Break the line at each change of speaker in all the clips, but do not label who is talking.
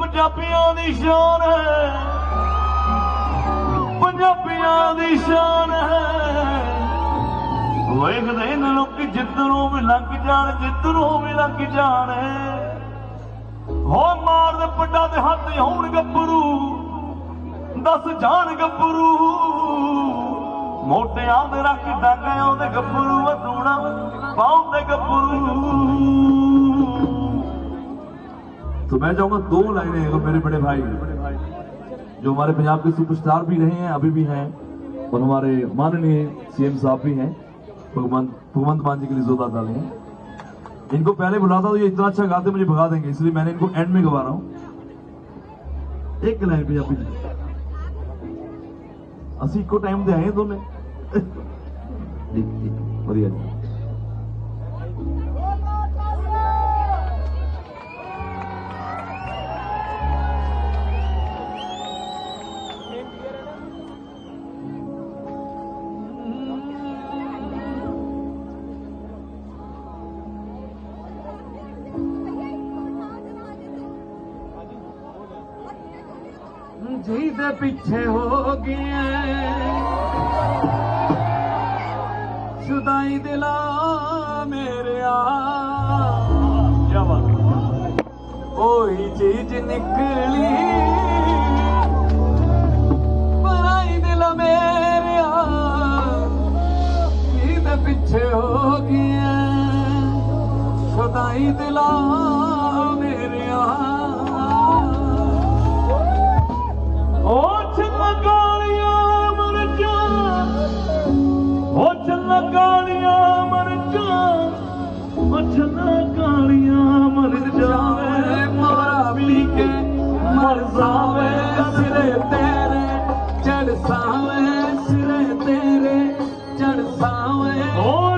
ਪੰਜਾਬੀਆਂ ਦੀ ਸ਼ਾਨ ਹੈ। ਪੰਜਾਬੀਆਂ ਦੀ ਸ਼ਾਨ ਹੈ। ਵੇਖਦੇ ਨੇ ਲੋਕ ਜਿੱਧਰੋਂ ਵੀ ਲੰਘ ਜਾਣ, ਜਿੱਧਰੋਂ ਵੀ ਲੰਘ ਜਾਣ। ਹੋ ਮਾਰਦੇ ਪੱਡਾ ਦੇ ਹੱਥ ਹੋਣ ਗੱਭਰੂ, ਦੱਸ ਜਾਣ ਗੱਭਰੂ। ਮੋਟਿਆਂ ਦੇ ਰੱਖ ਡਾਂਗਾ ਉਹਦੇ ਗੱਭਰੂ ਵਦੂਣਾ ਪਾਉਂਦੇ ਗੱਭਰੂ।
तो मैं चाहूंगा दो लाइनें अगर मेरे बड़े भाई जो हमारे पंजाब के सुपरस्टार भी रहे हैं अभी भी हैं और हमारे माननीय सीएम साहब भी हैं भगवंत भगवंत मान जी के लिए जोरदार डाले हैं इनको पहले बुलाता तो ये इतना अच्छा गाते मुझे भगा देंगे इसलिए मैंने इनको एंड में गवा रहा हूं एक लाइन पंजाबी जी ਅਸੀਂ ਇੱਕੋ ਟਾਈਮ ਤੇ ਆਏ ਹਾਂ ਦੋਨੇ ਠੀਕ ਠੀਕ ਵਧੀਆ ਜੀ
ਜੀ ਦੇ ਪਿੱਛੇ ਹੋ ਗਏ ਸ਼ੁਦਾਈ ਦਿਲਾ ਮੇਰਿਆ। ਕੀ ਉਹੀ ਚੀਜ਼ ਨਿਕਲੀ। ਪਰਾਈ ਦਿਲ ਮੇਰਿਆ। ਜੀ ਦੇ ਪਿੱਛੇ ਹੋ ਗਏ ਸ਼ੁਦਾਈ ਦਿਲਾ ਮੇਰਿਆ। ڪالياممر جان جام کي مر ساو سر تيري چرساو سر تيري چر ساو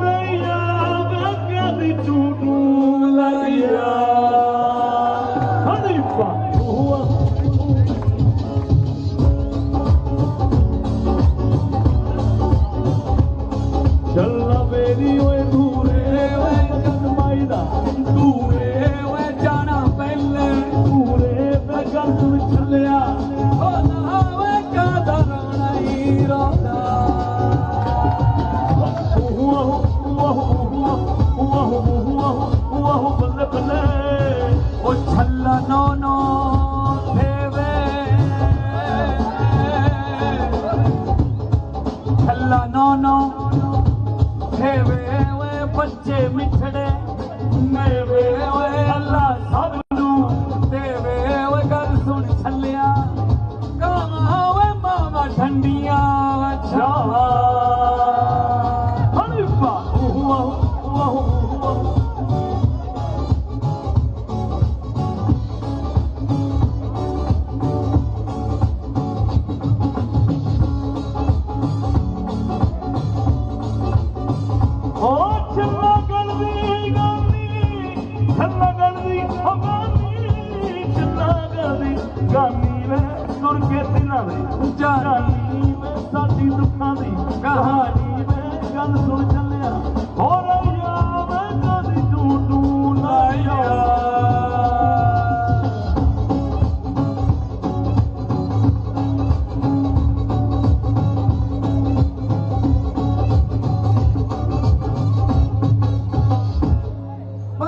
ਗਾਨੀ ਛੱਲਾ ਗਲਦੀ ਓ ਗਾਨੀ ਛੱਲਾ ਗਲਦੀ ਗਾਨੀ ਵੇ ਤੁਰ ਕੇ ਦਿਨਾਂ ਦੇ ਜਾਨੀ। ਵੇ ਸਾਡੀ ਦੁੱਖਾਂ ਦੀ ਕਹਾਣੀ ਵੇ ਗੱਲ ਸੁਣ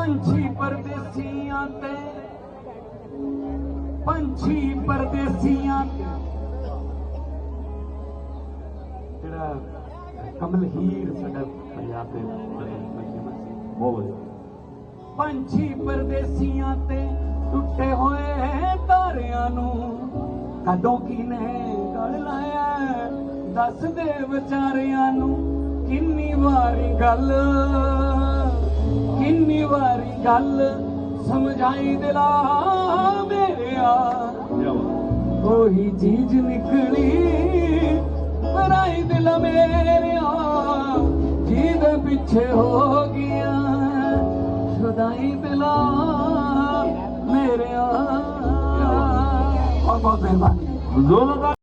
ਪੰਛੀ ਪਰਦੇਸੀਆਂ ਤੇ। ਪੰਛੀ ਪਰਦੇਸੀਆਂ ਤੇ। ਜਿਹੜਾ ਕਮਲ ਹੀਰ ਸਾਡਾ ਪੰਜਾਬ ਦੇ
ਬਹੁਤ
ਪੰਛੀ ਪਰਦੇਸੀਆਂ ਤੇ ਟੁੱਟੇ ਹੋਏ ਤਾਰਿਆਂ ਨੂੰ ਕਦੋਂ ਕਿਨੇ ਗਲ ਲਾਇਆ? ਦੱਸ ਦੇ ਵਿਚਾਰਿਆਂ ਨੂੰ ਕਿੰਨੀ ਵਾਰੀ ਗੱਲ ਕਿੰਨੀ ਵਾਰੀ ਗੱਲ ਸਮਝਾਈ ਦਿਲਾ ਮੇਰਿਆ ਉਹੀ ਚੀਜ਼ ਨਿਕਲੀ। ਰਾਈ ਦਿਲ ਮੇਰਿਆ ਜਿਹਦੇ ਪਿੱਛੇ ਹੋ ਗਿਆ ਸ਼ੁਦਾਈ ਦਿਲਾ ਮੇਰਿਆ ਬਹੁਤ ਬਹੁਤ ਮਿਹਰਬਾਨੀ।
ਜ਼ੋਰ